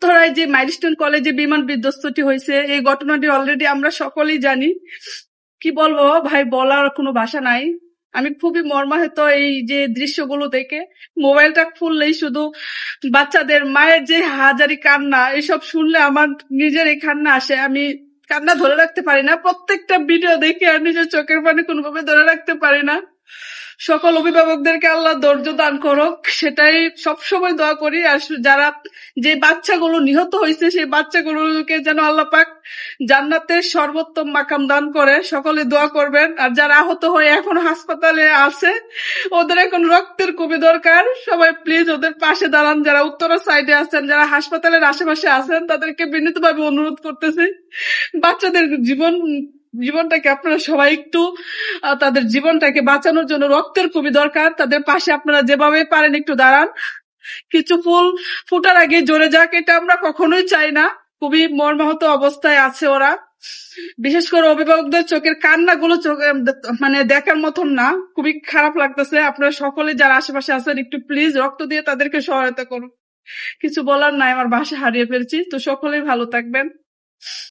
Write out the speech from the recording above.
উত্তরায় যে মাইলস্টোন কলেজে বিমান বিধ্বস্তটি হয়েছে, এই ঘটনাটি অলরেডি আমরা সকলেই জানি। কি বলব, ভাই, বলার কোনো ভাষা নাই। আমি খুবই মর্মাহত এই যে দৃশ্যগুলো দেখে। মোবাইলটা খুললেই শুধু বাচ্চাদের মায়ের যে হাজারি কান্না, এসব শুনলে আমার নিজের এই কান্না আসে। আমি কান্না ধরে রাখতে পারি না। প্রত্যেকটা ভিডিও দেখে আর নিজের চোখের পানি কোনোভাবে ধরে রাখতে পারি না। সকল অভিভাবকদেরকে আল্লাহ ধৈর্য দান করুক, সেটাই সবসময় দোয়া করি। আর যারা যে বাচ্চাগুলো নিহত হয়েছে, সেই বাচ্চাগুলোকে যেন আল্লাহ পাক জান্নাতের সর্বোত্তম মাকাম দান করে। সকলে দোয়া করবেন। আর যারা আহত হয়ে এখন হাসপাতালে আছে, ওদের এখন রক্তের খুবই দরকার। সবাই প্লিজ ওদের পাশে দাঁড়ান। যারা উত্তরা সাইডে আছেন, যারা হাসপাতালের আশেপাশে আছেন, তাদেরকে বিনীতভাবে অনুরোধ করতেছি। বাচ্চাদের জীবন জীবনটাকে আপনারা সবাই একটু তাদের জীবনটাকে বাঁচানোর জন্য রক্তের খুবই দরকার। তাদের পাশে আপনারা যেভাবে পারেন একটু দাঁড়ান। কিছু ফুল ফুটার আগে জোরে যাক, এটা আমরা কখনোই চাই না। খুবই মর্মাহত অবস্থায় আছে ওরা। বিশেষ করে অভিভাবকদের চোখের কান্নাগুলো চোখে মানে দেখার মতন না। খুবই খারাপ লাগতেছে। আপনারা সকলে যারা আশেপাশে আছেন, একটু প্লিজ রক্ত দিয়ে তাদেরকে সহায়তা করুন। কিছু বলার নাই, আমার বাসা হারিয়ে ফেলছি। তো সকলেই ভালো থাকবেন।